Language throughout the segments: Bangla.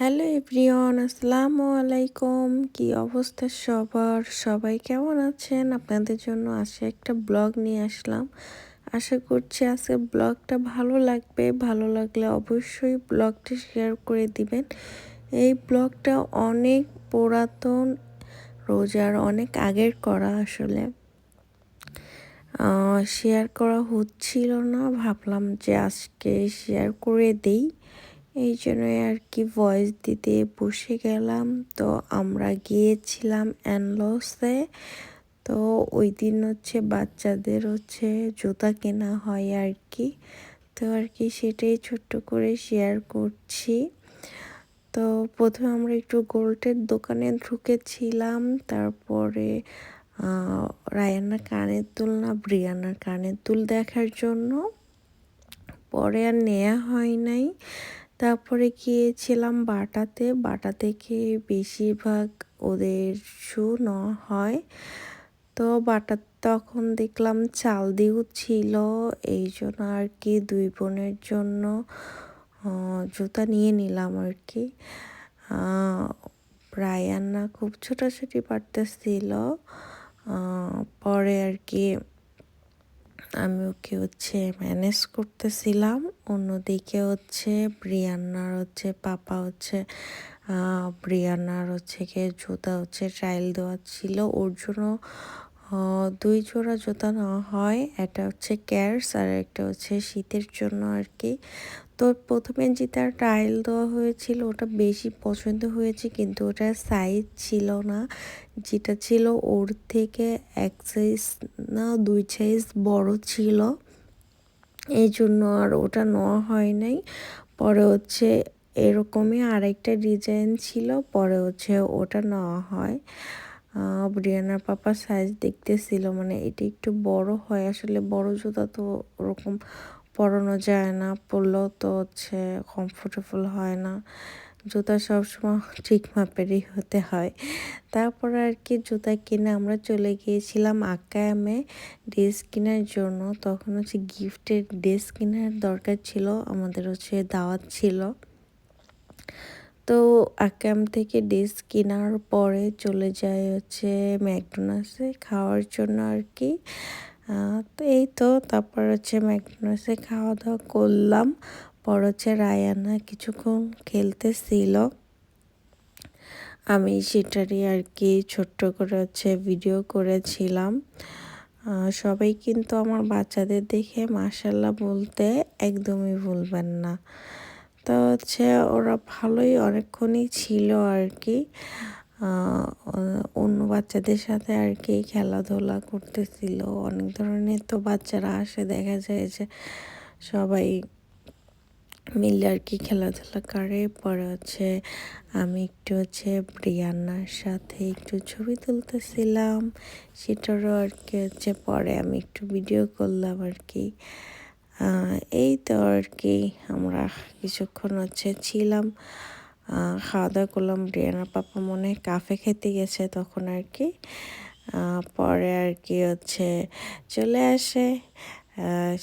হ্যালো এভরিওয়ান, আসসালামু আলাইকুম। কি অবস্থা সবার? সবাই কেমন আছেন? আপনাদের জন্য আসে একটা ব্লগ নিয়ে আসলাম। আশা করছি আজকে ব্লগটা ভালো লাগবে। ভালো লাগলে অবশ্যই ব্লগটা শেয়ার করে দিবেন। এই ব্লগটা অনেক পুরাতন রোজার অনেক আগের করা আসলে। শেয়ার করা হচ্ছিল না। ভাবলাম যে আজকে শেয়ার করে দেই। এই জন্যই আর কি ভয়েস দিতে বসে গেলাম। তো আমরা গিয়েছিলাম অ্যানলসে তো ওই দিন হচ্ছে বাচ্চাদের হচ্ছে জুতা কেনা হয় আর কি। তো আর কি সেটাই ছোট্ট করে শেয়ার করছি। তো প্রথমে আমরা একটু গোল্ডের দোকানে ঢুকেছিলাম। তারপরে রায়ান্নার কানের দুল না ব্রিয়ানার কানের দুল দেখার জন্য। পরে আর নেওয়া হয় নাই। তারপরে গিয়েছিলাম বাটাতে। বাটা থেকে বেশিরভাগ ওদের শু নেওয়া হয়। তো বাটা তখন দেখলাম চাল দিও ছিল। এই জন্য আর কি দুই বোনের জন্য জুতা নিয়ে নিলাম আর কি। রায়ান্না খুব ছোটাছুটি পারতেছিল। পরে আর কি আমি ওকে হচ্ছে ম্যানেজ করতেছিলাম। অন্যদিকে হচ্ছে ব্রিয়ান্নার হচ্ছে পাপা হচ্ছে ব্রিয়ান্নার হচ্ছে গিয়ে জুতা হচ্ছে ট্রায়াল দেওয়া ছিল। ওর জন্য দুই জোড়া জুতা নেওয়া হয়। এটা হচ্ছে ক্যারস আর একটা হচ্ছে শীতের জন্য আর কি। তো প্রথমে যেটা টাইল দেওয়া হয়েছিল, ওটা বেশি পছন্দ হয়েছে, কিন্তু ওটা সাইজ ছিল না। যেটা ছিল ওর থেকে এক সাইজ না, দুই সাইজ বড় ছিল। এই জন্য আর ওটা নেওয়া হয় নাই। পরে হচ্ছে এরকমই আরেকটা ডিজাইন ছিল, পরে হচ্ছে ওটা নেওয়া হয়। ব্রিয়ানার পাপা সাইজ দেখতেছিল মানে এটি একটু বড় হয়, আসলে বড় জুতা তো ওরকম পরানো যায় না, পরলেও তো হচ্ছে কমফোর্টেবল হয় না। জুতা সবসময় ঠিক মাপেরই হতে হয়। তারপর আর কি জুতা কিনে আমরা চলে গিয়েছিলাম আকায়ামে ড্রেস কেনার জন্য। তখন হচ্ছে গিফটের ড্রেস কেনার দরকার ছিল, আমাদের হচ্ছে দাওয়াত ছিল। তো আকাম থেকে ড্রেস কেনার পরে চলে যায় হচ্ছে ম্যাকডোনাল্ডসে খাওয়ার জন্য আর কি। তো এই তো, তারপর হচ্ছে ম্যাকডোনাল্ডসে খাওয়া দাওয়া করলাম। পর হচ্ছে রায়ানা কিছুক্ষণ খেলতেছিল। আমি সেটারই আর কি ছোট্ট করে হচ্ছে ভিডিও করেছিলাম। সবাই কিন্তু আমার বাচ্চাদের দেখে মাসাল্লাহ বলতে একদমই ভুলবেন না। তো হচ্ছে ওরা ভালোই অনেকক্ষণই ছিল আর কি। অন্য বাচ্চাদের সাথে আর কি খেলাধুলা করতেছিল। অনেক ধরনের তো বাচ্চারা আসে, দেখা যায় যে সবাই মিলে আর কি খেলাধুলা করে। পরে হচ্ছে আমি একটু হচ্ছে প্রিয়ান্নার সাথে একটু ছবি তুলতেছিলাম। সেটারও আর কি হচ্ছে পরে আমি একটু ভিডিও করলাম আর কি। এই তো আর কি আমরা কিছুক্ষণ হচ্ছে ছিলাম। খাওয়া দাওয়া করলাম ব্রিয়ানার পাপা মনে কাফে খেতে গেছে তখন আর কি। পরে আর কি হচ্ছে চলে আসে।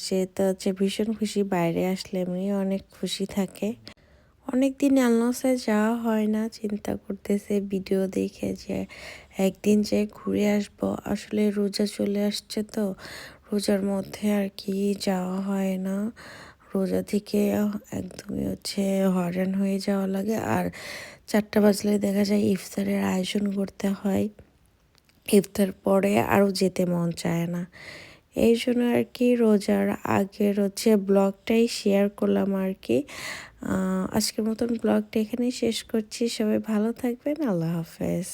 সে তো হচ্ছে ভীষণ খুশি, বাইরে আসলে এমনি অনেক খুশি থাকে। অনেক দিন আলনাসে যাওয়া হয় না, চিন্তা করতেছে ভিডিও দেখে যে একদিন যে ঘুরে আসব। আসলে রোজা চলে আসছে তো, রোজার মধ্যে আর কি যাওয়া হয় না। রোজা থেকে একদমই হচ্ছে হয়রান হয়ে যাওয়া লাগে। আর চারটা বাজলে দেখা যায় ইফতারের আয়োজন করতে হয়। ইফতার পরে আরও যেতে মন চায় না। এই জন্য আর কি রোজার আগের হচ্ছে ব্লগটাই শেয়ার করলাম আর কি। আজকের মতন ব্লগটা এখানেই শেষ করছি। সবাই ভালো থাকবেন। আল্লাহ হাফেজ।